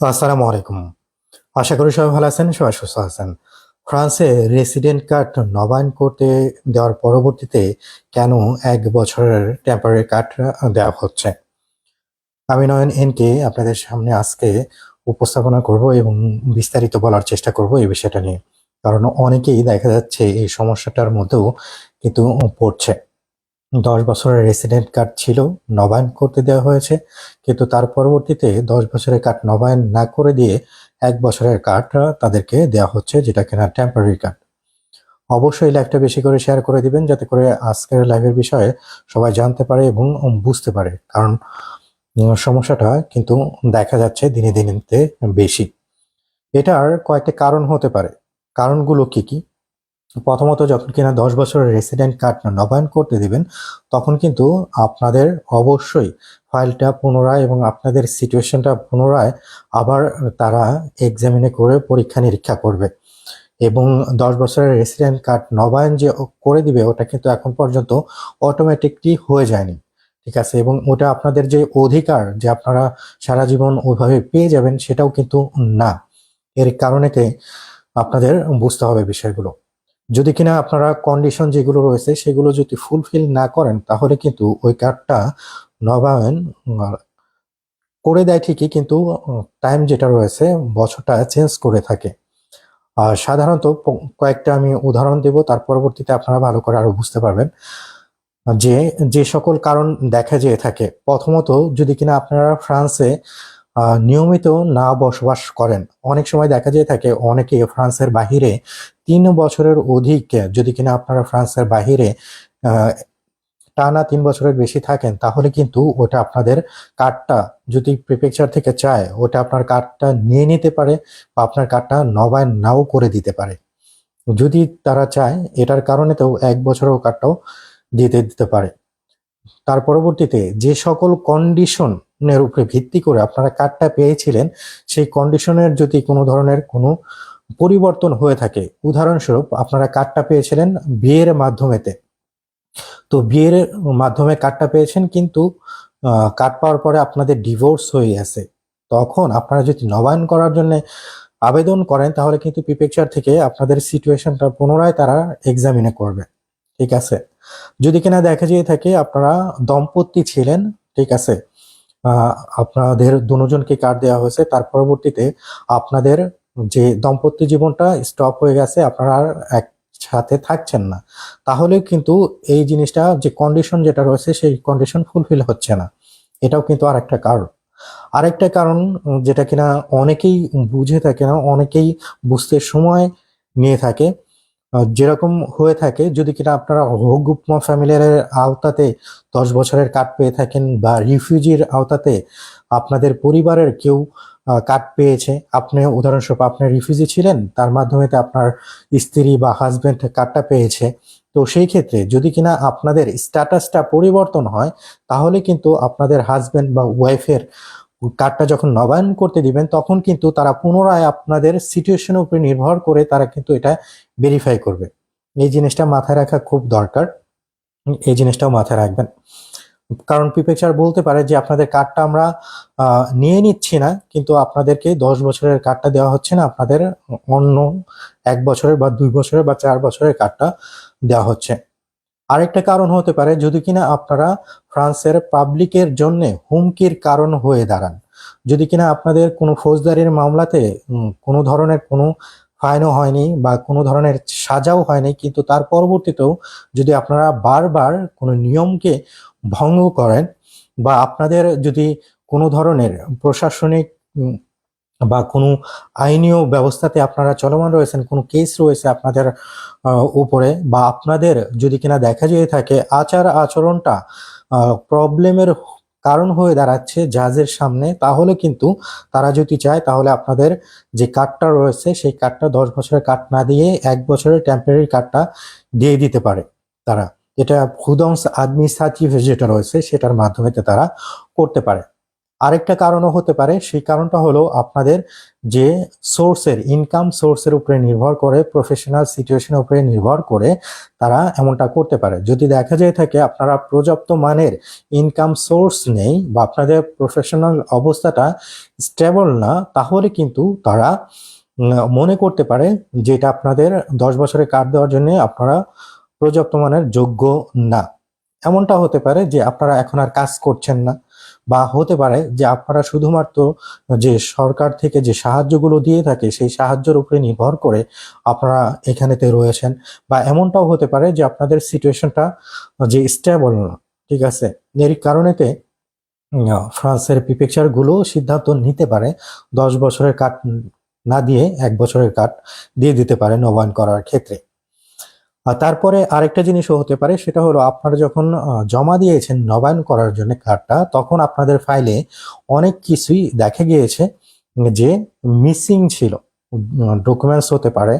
আসসালামু আলাইকুম আশা করি সবাই ভালো আছেন, সবাই সুস্থ আছেন। ফ্রান্সে রেসিডেন্ট কার্ড নবায়ন করতে দেওয়ার পরবর্তীতে কেন এক বছরের টেম্পারারি কার্ড দেওয়া হচ্ছে? আমি নয়ন এনকে আপনাদের সামনে আজকে উপস্থাপনা করব এবং বিস্তারিত বলার চেষ্টা করব এই বিষয়টা নিয়ে। কারণ অনেকেই দেখা যাচ্ছে এই সমস্যাটার মধ্যেও কিন্তু পড়ছে। দশ বছরের রেসিডেন্ট কার্ড ছিল, নবায়ন করতে দেওয়া হয়েছে। কিন্তু তার পরবর্তীতে দশ বছরের কার্ড নবায়ন না করে দিয়ে এক বছরের কার্ড তাদেরকে দেওয়া হচ্ছে, যেটা কিনা টেম্পোরারি কার্ড অবশ্যই লাইভটা বেশি করে শেয়ার করে দিবেন, যাতে করে আজকের লাইভের বিষয়ে সবাই জানতে পারে এবং বুঝতে পারে। কারণ সমস্যাটা কিন্তু দেখা যাচ্ছে দিনে দিনে বেশি। এটার কয়েকটা কারণ হতে পারে। কারণগুলো কি কি? প্রথমত যখন কিনা দশ বছরের রেসিডেন্ট কার্ড নবায়ন করতে দিবেন, তখন কিন্তু আপনাদের অবশ্যই ফাইলটা পুনরায় এবং আপনাদের সিচুয়েশনটা পুনরায় আবার তারা এক্সামিনে করে পরীক্ষা নিরীক্ষা করবে। এবং দশ বছরের রেসিডেন্ট কার্ড নবায়ন যে করে দিবে, ওটা কিন্তু এখন পর্যন্ত অটোমেটিকলি হয়ে যায়নি। ঠিক আছে? এবং ওটা আপনাদের যে অধিকার যে আপনারা সারা জীবন ওইভাবে পেয়ে যাবেন, সেটাও কিন্তু না। এর কারণেতে আপনাদের বুঝতে হবে বিষয়গুলো। যদি কিনা আপনারা কন্ডিশন যেগুলো রয়েছে সেগুলো যদি ফুলফিল না করেন, তাহলে কিন্তু ওই কার্ডটা নবায়ন করে দেয় ঠিকই কিন্তু টাইম যেটা রয়েছে বছরটা চেঞ্জ করে থাকে। আর সাধারণত কয়েকটা আমি উদাহরণ দেব, তার পরবর্তীতে আপনারা ভালো করে আরও বুঝতে পারবেন। যে যে সকল কারণ দেখা যেয়ে থাকে, প্রথমত যদি কিনা আপনারা ফ্রান্সে নিয়মিত না বসবাস করেন, অনেক সময় দেখা যেয়ে থাকে অনেকে ফ্রান্সের বাহিরে তিন বছরের অধিক যদি কিনা আপনারা ফ্রান্সের বাহিরে টানা তিন বছরের বেশি থাকেন, তাহলে কিন্তু ওটা আপনাদের কার্ডটা যদি প্রিপেকচার থেকে চায়, ওটা আপনার কার্ডটা নিয়ে নিতে পারে বা আপনার কার্ডটা নবায়ন নাও করে দিতে পারে। যদি তারা চায়, এটার কারণে তো এক বছরেও কার্ডটাও দিতে দিতে পারে। তার পরবর্তীতে যে সকল কন্ডিশনের উপরে ভিত্তি করে আপনারা কার্ডটা পেয়েছিলেন, সেই কন্ডিশনের যদি কোনো ধরনের কোনো পরিবর্তন হয়ে থাকে। উদাহরণস্বরূপ, আপনারা কার্ডটা পেয়েছিলেন বিয়ের মাধ্যমেতে। তো বিয়ের মাধ্যমে কার্ডটা পেয়েছেন কিন্তু কার্ড পাওয়ার পরে আপনাদের ডিভোর্স হয়ে গেছে। তখন আপনারা যদি নবায়ন করার জন্য আবেদন করেন, তাহলে কিন্তু পিপেকচার থেকে আপনাদের সিচুয়েশনটা পুনরায় তারা এক্সামিনে করবে। ঠিক আছে? যদি কিনা দেখা যেয়ে থাকে, আপনারা দম্পতি ছিলেন, ঠিক আছে? আপনাদের দুজনকে কার্ড দেওয়া হয়েছে। তার পরবর্তীতে আপনাদের যে দম্পত্য জীবনটা স্টপ হয়ে গেছে, আপনারা একসাথে থাকছেন না। তাহলেও কিন্তু এই জিনিসটা যে কন্ডিশন যেটা রয়েছে, সেই কন্ডিশন ফুলফিল হচ্ছে না। এটাও কিন্তু আর একটা কারণ। আরেকটা কারণ যেটা কিনা অনেকেই বুঝে থাকে না, অনেকেই বুঝতে সময় নিয়ে থাকে যেরকম হয়ে থাকে, যদি কিনা আপনারা হোগুপমা ফ্যামিলির আওতাতে দশ বছরের কার্ড পেয়ে থাকেন বা রিফিউজির আওতাতে আপনাদের পরিবারের কেউ কার্ড পেয়েছে, আপনি উদাহরণস্বরূপ আপনি রিফিউজি ছিলেন, তার মাধ্যমে আপনার স্ত্রী বা হাজবেন্ড কার্ডটা পেয়েছে। তো সেই ক্ষেত্রে যদি কিনা আপনাদের স্ট্যাটাসটা পরিবর্তন হয়, তাহলে কিন্তু আপনাদের হাজবেন্ড বা ওয়াইফের কার্ডটা যখন নবায়ন করতে দিবেন, তখন কিন্তু তারা পুনরায় আপনাদের সিচুয়েশনের উপরে নির্ভর করে তারা কিন্তু এটা ভেরিফাই করবে। এই জিনিসটা মাথায় রাখা খুব দরকার। এই জিনিসটাও মাথায় রাখবেন। কারণ পিপেচার বলতে পারে যে আপনাদের কার্ডটা আমরা নিয়ে নিচ্ছি না, কিন্তু আপনাদেরকে দশ বছরের কার্ডটা দেওয়া হচ্ছে না, আপনাদের অন্য এক বছরের বা দুই বছরের বা চার বছরের কার্ডটা দেওয়া হচ্ছে। আরেকটা কারণ হতে পারে যদি কিনা আপনারা ফ্রান্সের পাবলিকের জন্য হুমকির কারণ হয়ে দাঁড়ান। যদি কিনা আপনাদের কোনো ফৌজদারির মামলাতে কোনো ধরনের কোনো ফাইনও হয়নি বা কোনো ধরনের সাজাও হয়নি, কিন্তু তার পরবর্তীতেও যদি আপনারা বারবার কোনো নিয়মকে ভঙ্গ করেন বা আপনাদের যদি কোনো ধরনের প্রশাসনিক বা কোনো আইনীয় ব্যবস্থাতে আপনারা চলমান রয়েছেন, কোনো কেস রয়েছে আপনাদের উপরে বা আপনাদের যদি কিনা দেখা যেয়ে থাকে আচার আচরণটা প্রবলেমের কারণ হয়ে দাঁড়াচ্ছে জাজের সামনে, তাহলে কিন্তু তারা যদি চায় তাহলে আপনাদের যে কার্ডটা রয়েছে সেই কার্ডটা দশ বছরের কার্ড না দিয়ে এক বছরের টেম্পোরারি কার্ডটা দিয়ে দিতে পারে তারা। এটা ফুদংস আদমিনিস্ট্রেটিভ যেটা রয়েছে সেটার মাধ্যমে তারা করতে পারে। আরেকটা কারণও হতে পারে, সেই কারণটা হলো আপনাদের যে সোর্সের ইনকাম সোর্সের উপরে নির্ভর করে প্রফেশনাল সিচুয়েশনের উপরে নির্ভর করে তারা এমনটা করতে পারে। যদি দেখা যায় থাকে আপনারা পর্যাপ্ত মানের ইনকাম সোর্স নেই বা আপনাদের প্রফেশনাল অবস্থাটা স্টেবল না, তাহলে কিন্তু তারা মনে করতে পারে যে এটা আপনাদের দশ বছরের কার্ড দেওয়ার জন্য আপনারা পর্যাপ্ত মানের যোগ্য না। এমনটা হতে পারে যে আপনারা এখন আর কাজ করছেন না। বা হতে পারে যে আপনারা শুধুমাত্র যে সরকার থেকে যে সাহায্যগুলো দিয়ে থাকে সেই সাহায্যের উপরে নির্ভর করে আপনারা এখানেতে রয়েছেন বা এমনটাও হতে পারে যে আপনাদের সিচুয়েশনটা যে স্টেবল না, ঠিক আছে? এর কারণেতে ফ্রান্সের পিপেকচারগুলো সিদ্ধান্ত নিতে পারে, দশ বছরের কাট না দিয়ে এক বছরের কাট দিয়ে দিতে পারে নবায়ন করার ক্ষেত্রে। আর তারপরে আরেকটা জিনিসও হতে পারে, সেটা হলো আপনারা যখন জমা দিয়েছেন নবায়ন করার জন্য কার্ডটা, তখন আপনাদের ফাইলে অনেক কিছুই দেখা গিয়েছে যে মিসিং ছিল ডকুমেন্টস হতে পারে,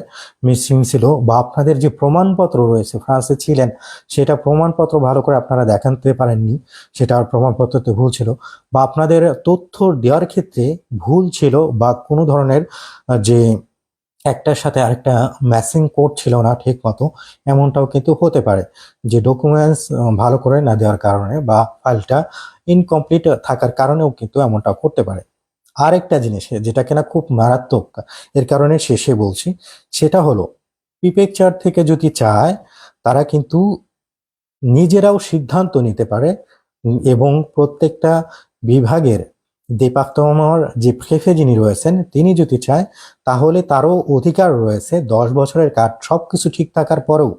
মিসিং ছিল, বা আপনাদের যে প্রমাণপত্র রয়েছে, ফ্রান্সে ছিলেন, সেটা প্রমাণপত্র ভালো করে আপনারা দেখাতে পারেননি সেটার প্রমাণপত্রতে ভুল ছিল, বা আপনাদের তথ্য দেওয়ার ক্ষেত্রে ভুল ছিল, বা কোনো ধরনের যে একটার সাথে আরেকটা ম্যাচিং কোড ছিল না ঠিক মতো, এমনটাও কিন্তু হতে পারে। যে ডকুমেন্টস ভালো করে না দেওয়ার কারণে বা ফাইলটা ইনকমপ্লিট থাকার কারণেও কিন্তু এমনটা করতে পারে। আরেকটা জিনিস, যেটা কিনা খুব মারাত্মক, এর কারণে শেষে বলছি, সেটা হলো পিপেকচার থেকে যদি চায়, তারা কিন্তু নিজেরাও সিদ্ধান্ত নিতে পারে, এবং প্রত্যেকটা বিভাগের দেপাক্তমর যে প্রেফে যিনি রয়েছেন, তিনি যদি চায়, তাহলে তারও অধিকার রয়েছে, দশ বছরের কাঠ সব কিছু ঠিক থাকার পরেও।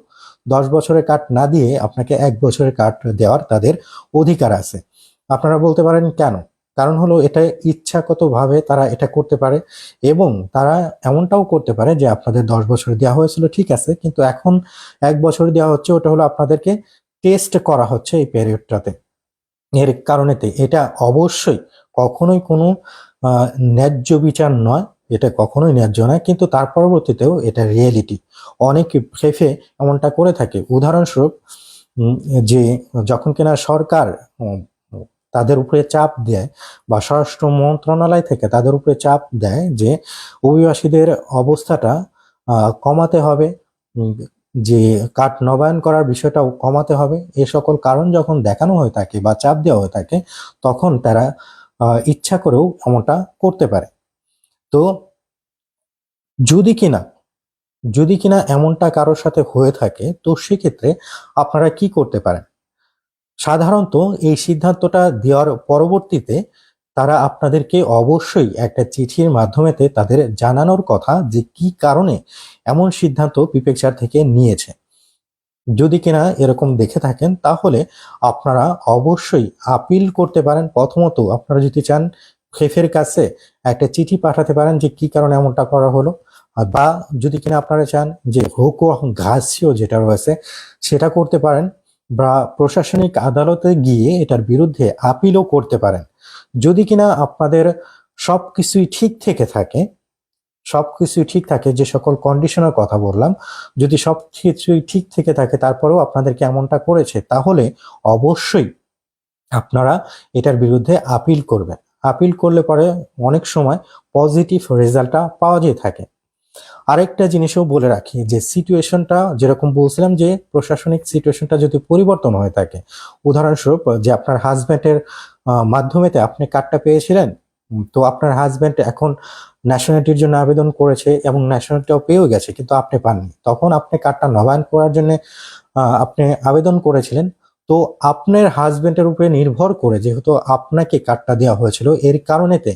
দশ বছরের কাট না দিয়ে আপনাকে এক বছরের কাট দেওয়ার তাদের অধিকার আছে। আপনারা বলতে পারেন কেন? কারণ হলো এটা ইচ্ছাগতভাবে তারা এটা করতে পারে এবং তারা এমনটাও করতে পারে যে আপনাদের দশ বছর দেওয়া হয়েছিল, ঠিক আছে, কিন্তু এখন এক বছর দেওয়া হচ্ছে, ওটা হলো আপনাদেরকে টেস্ট করা হচ্ছে এই পিরিয়ডটাতে এর কারণেতে এটা অবশ্যই কখনোই কোনো ন্যায্য বিচার নয়, এটা কখনোই ন্যায্য নয়, কিন্তু তার পরবর্তীতেও এটা রিয়েলিটি অনেক ফেফে এমনটা করে থাকে। উদাহরণস্বরূপ যে যখন কিনা সরকার তাদের উপরে চাপ দেয় বা স্বরাষ্ট্র মন্ত্রণালয় থেকে তাদের উপরে চাপ দেয় যে অভিবাসীদের অবস্থাটা কমাতে হবে যে কাঠ নবায়ন করার বিষয়টাও কমাতে হবে। এ সকল কারণ যখন দেখানো হয়ে থাকে বা চাপ দেওয়া হয়ে থাকে, তখন তারা ইচ্ছা করেও এমনটা করতে পারে। তো যদি কিনা যদি কিনা এমনটা কারোর সাথে হয়ে থাকে, তো সেক্ষেত্রে আপনারা কি করতে পারেন? সাধারণত এই সিদ্ধান্তটা দেওয়ার পরবর্তীতে তারা আপনাদেরকে অবশ্যই একটা চিঠির মাধ্যমেতে তাদের জানানোর কথা যে কি কারণে এমন সিদ্ধান্ত পিপেকচার থেকে নিয়েছে। যদি কিনা এরকম দেখে থাকেন, তাহলে আপনারা অবশ্যই আপিল করতে পারেন। প্রথমত আপনারা যদি চান খেফের কাছে একটা চিঠি পাঠাতে পারেন যে কি কারণে এমনটা করা হলো। বা যদি কিনা আপনারা চান যে হোকো ঘাসিও যেটা রয়েছে, সেটা করতে পারেন বা প্রশাসনিক আদালতে গিয়ে এটার বিরুদ্ধে আপিলও করতে পারেন। যদি কিনা আপনাদের সব কিছুই ঠিক থেকে থাকে সব কিছুই ঠিক থাকে, যে সকল কন্ডিশনের কথা বললাম, যদি সব কিছুই ঠিক থেকে থাকে, তারপরেও আপনাদেরকে এমনটা করেছে, তাহলে অবশ্যই আপনারা এটার বিরুদ্ধে আপিল করবেন। আপিল করলে পরে অনেক সময় পজিটিভ রেজাল্টটা পাওয়া যেয়ে থাকে। আরেকটা জিনিসও বলে রাখি, যে সিচুয়েশনটা যেরকম বলছিলাম যে প্রশাসনিক সিচুয়েশনটা যদি পরিবর্তন হয়ে থাকে, উদাহরণস্বরূপ যে আপনার হাজব্যান্ডের মাধ্যমেতে আপনি কার্ডটা পেয়েছিলেন, তো আপনার হাজব্যান্ড এখন ন্যাশনালিটির জন্য আবেদন করেছে এবং ন্যাশনালিটিও পেয়েও গেছে, কিন্তু আপনি পাননি। তখন আপনি কার্ডটা নবায়ন করার জন্য আপনি আবেদন করেছিলেন। তো আপনার হাজবেন্ডের উপরে নির্ভর করে যেহেতু আপনাকে কার্ডটা দেওয়া হয়েছিল, এর কারণেতে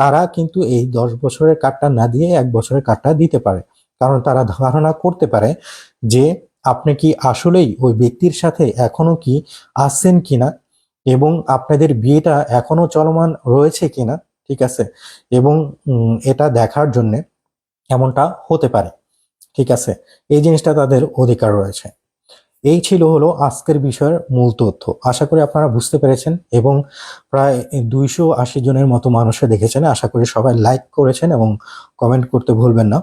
তারা কিন্তু এই দশ বছরের কার্ডটা না দিয়ে এক বছরের কার্ডটা দিতে পারে। কারণ তারা ধারণা করতে পারে যে আপনি কি আসলেই ওই ব্যক্তির সাথে এখনও কি আসছেন কিনা এবং আপনাদের বিয়েটা এখনও চলমান রয়েছে কিনা। ঠিক আছে? এবং এটা দেখার জন্য এমনটা হতে পারে। ঠিক আছে? এই জিনিসটা তাদের অধিকার রয়েছে। এই ছিল হলো আজকের বিষয়ের মূল তথ্য। আশা করি আপনারা বুঝতে পেরেছেন এবং প্রায় দুইশো আশি জনের মতো মানুষে দেখেছেন। আশা করি সবাই লাইক করেছেন এবং কমেন্ট করতে ভুলবেন না।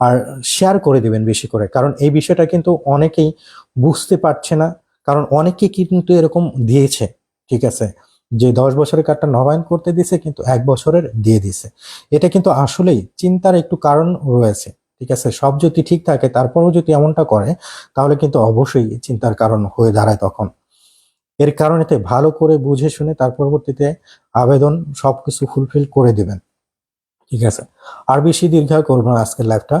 আর শেয়ার করে দেবেন বেশি করে। কারণ এই বিষয়টা কিন্তু অনেকেই বুঝতে পারছে না। কারণ অনেকে কিন্তু এরকম দিয়েছে। ঠিক আছে? যে দশ বছরের কার্ডটা নবায়ন করতে দিছে, কিন্তু এক বছরের দিয়ে দিছে। এটা কিন্তু আসলেই চিন্তার একটু কারণ রয়েছে, ঠিক আছে? সব যদি ঠিক থাকে, তারপরেও যদি এমনটা করে, তাহলে কিন্তু অবশ্যই চিন্তার কারণ হয়ে দাঁড়ায় তখন। এর কারণেতে ভালো করে বুঝে শুনে তার পরবর্তীতে আবেদন সবকিছু ফুলফিল করে দিবেন, ঠিক আছে? আর বেশি দীর্ঘায় করব না আজকের লাইভটা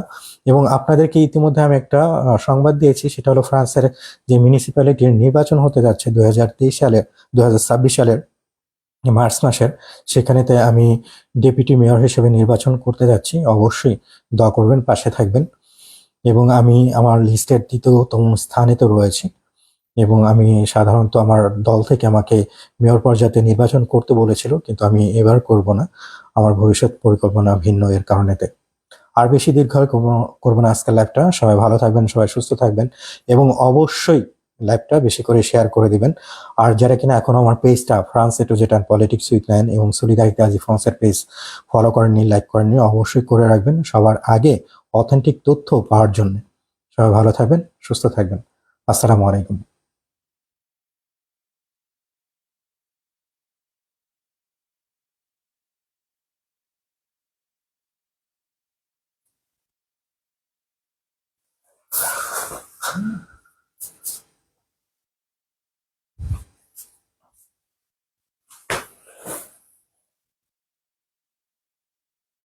এবং আপনাদেরকে ইতিমধ্যে আমি একটা সংবাদ দিয়েছি, সেটা হলো ফ্রান্সের যে মিউনিসিপ্যালিটির নির্বাচন হতে যাচ্ছে দুই সালে, দুই হাজার ছাব্বিশ সালের। মার্চ মাসের, সেখানেতে আমি ডেপুটি মেয়র হিসেবে নির্বাচন করতে যাচ্ছি। অবশ্যই দোয়া করবেন, পাশে থাকবেন। এবং আমি আমার লিস্টের দ্বিতীয়তম স্থানে তো রয়েছি। এবং আমি সাধারণত আমার দল থেকে আমাকে মেয়র পর্যায়ে নির্বাচন করতে বলেছিল, কিন্তু আমি এবার করব না। আমার ভবিষ্যৎ পরিকল্পনা ভিন্ন এর কারণেতে। আর বেশি দীর্ঘ করব না আজকের লাইভটা সবাই ভালো থাকবেন, সবাই সুস্থ থাকবেন। এবং অবশ্যই লাইভটা বেশি করে শেয়ার করে দিবেন। আর যারা কিনা এখন আমার পেজটা ফ্রান্স এটু যেটা পলিটিক্স উইথ ম্যান এবং সলিদারিতে আজি ফ্রান্সের পেজ ফলো করেননি লাইক করেননি, অবশ্যই করে রাখবেন সবার আগে অথেন্টিক তথ্য পাওয়ার জন্য। সবাই ভালো থাকবেন, সুস্থ থাকবেন। আসসালামু আলাইকুম।